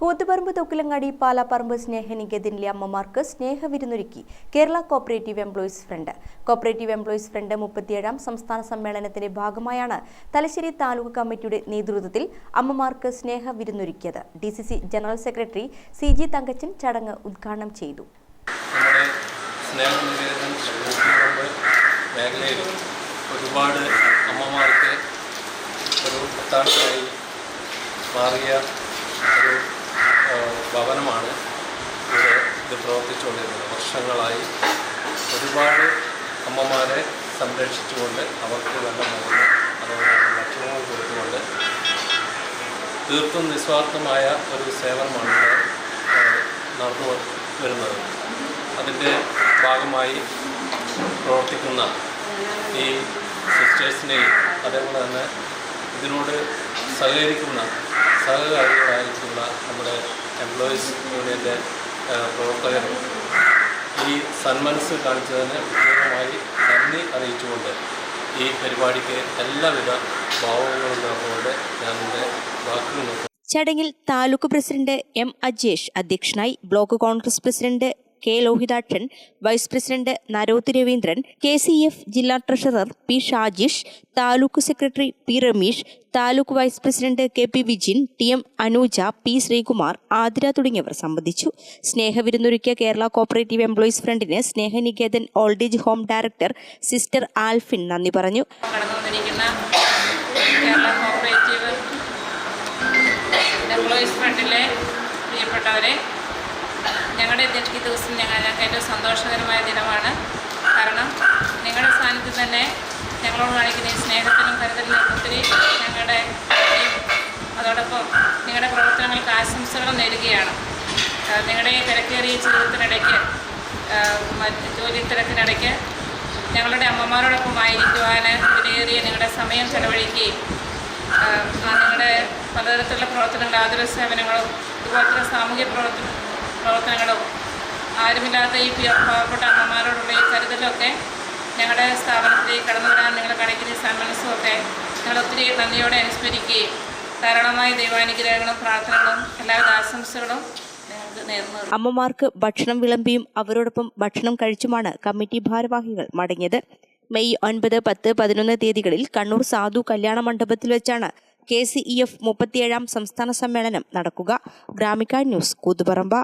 കൂത്തുപറമ്പ് തൊക്കിലങ്ങാടി പാലാപ്പറമ്പ് സ്നേഹനികേതനിലെ അമ്മമാർക്ക് സ്നേഹവിരുന്നൊരുക്കി Kerala cooperative employees front. Cooperative employees front മുപ്പത്തിയേഴാം സംസ്ഥാന സമ്മേളനത്തിന്റെ ഭാഗമായാണ് തലശ്ശേരി താലൂക്ക് കമ്മിറ്റിയുടെ നേതൃത്വത്തിൽ അമ്മമാർക്ക് സ്നേഹവിരുന്നൊരുക്കിയത്. D C C general secretary C G Thankachan ചടങ്ങ് ഉദ്ഘാടനം ചെയ്തു. ഒരുപാട് അമ്മമാർക്ക് ഒരു ഒത്താശയായി മാറിയ ഒരു ഭവനമാണ്. ഇത് പ്രവർത്തിച്ചുകൊണ്ടിരുന്നത്. വർഷങ്ങളായി ഒരുപാട് അമ്മമാരെ സംരക്ഷിച്ചുകൊണ്ട് അവർക്ക് വേണ്ട മരുന്ന് അതുപോലെ ഭക്ഷണങ്ങൾ കൊടുത്തുകൊണ്ട് തീർത്തും നിസ്വാർത്ഥമായ ഒരു സേവനമാണ് നടന്നു വരുന്നത്. അതിന്റെ ഭാഗമായി പ്രവർത്തിക്കുന്ന ഈ സിസ്റ്റേഴ്സിനെയും അതേപോലെ തന്നെ ഇതിനോട് സഹകരിക്കുന്ന സഹകാരികളായിട്ടുള്ള നമ്മുടെ എംപ്ലോയീസ് യൂണിയന്റെ പ്രവർത്തകരും ഈ സന്മനസ് കാണിച്ചതിന് പ്രത്യേകമായി നന്ദി അറിയിച്ചുകൊണ്ട് ഈ പരിപാടിക്ക് എല്ലാവിധ ഭാവങ്ങളും നേർന്നുകൊണ്ട് ഞാൻ എന്റെ വാക്കുകൾ ചടങ്ങിൽ താലൂക്ക് പ്രസിഡന്റ് എം അജേഷ് അധ്യക്ഷനായി block Congress president K Lohithakshan vice president Naroth Raveendran K C F ജില്ലാ treasurer P Shajish taluk secretary P Rameesh taluk vice president K P Vijin T M Anuja P Sreekumar Athira തുടങ്ങിയവർ സംബന്ധിച്ചു. സ്നേഹവിരുന്നൊരുക്കിയ Kerala cooperative employees ഫ്രണ്ടിന് Snehanikethan old age home director sister Alphin നന്ദി പറഞ്ഞു. Employees ഫ്രണ്ടിലെ പ്രിയപ്പെട്ടവരെ ഞങ്ങളുടെ ഈ ദിവസം ഞങ്ങൾ ഞങ്ങൾക്ക് ഏറ്റവും സന്തോഷകരമായ ദിനമാണ്. കാരണം നിങ്ങളുടെ സ്ഥാനത്ത് തന്നെ ഞങ്ങളോട് കാണിക്കുന്ന ഈ സ്നേഹത്തിനും കരുതലിനും ഒത്തിരി ഞങ്ങളുടെ അതോടൊപ്പം നിങ്ങളുടെ പ്രവർത്തനങ്ങൾക്ക് ആശംസകൾ നേരുകയാണ്. നിങ്ങളുടെ ഈ തിരക്കേറിയ ജീവിതത്തിനിടയ്ക്ക് ജോലി തിരക്കിനിടയ്ക്ക് ഞങ്ങളുടെ അമ്മമാരോടൊപ്പം ആയിരിക്കുവാൻ വിലയേറിയ നിങ്ങളുടെ സമയം ചെലവഴിക്കുകയും നിങ്ങളുടെ പലതരത്തിലുള്ള പ്രവർത്തനങ്ങൾ ആതുര സേവനങ്ങളും ഇതുപോലത്തെ സാമൂഹ്യ പ്രവർത്തന പ്രവർത്തനങ്ങളും ആരുമില്ലാത്ത ഈ പാവപ്പെട്ട അമ്മമാരോടുള്ള ഈ കരുതലൊക്കെ ഞങ്ങളുടെ സ്ഥാപനത്തിലേക്ക് കടന്നു വരാൻ നിങ്ങൾ കണക്കിന് ഈ സന്മനസ്സും ഒക്കെ ഞങ്ങൾ ഒത്തിരി നന്ദിയോടെ അനുസ്മരിക്കുകയും ധാരാളമായ ദൈവാനുഗ്രഹങ്ങളും പ്രാർത്ഥനകളും എല്ലാവിധ ആശംസകളും അമ്മമാർക്ക് ഭക്ഷണം വിളമ്പിയും അവരോടൊപ്പം ഭക്ഷണം കഴിച്ചുമാണ് കമ്മിറ്റി ഭാരവാഹികൾ മടങ്ങിയത്. മെയ് ഒൻപത് പത്ത് പതിനൊന്ന് തീയതികളിൽ കണ്ണൂർ സാധു കല്യാണ മണ്ഡപത്തിൽ വെച്ചാണ് കെ സി ഇ എഫ് മുപ്പത്തിയേഴാം സംസ്ഥാന സമ്മേളനം നടക്കുക. ഗ്രാമിക ന്യൂസ് കൂത്തുപറമ്പ.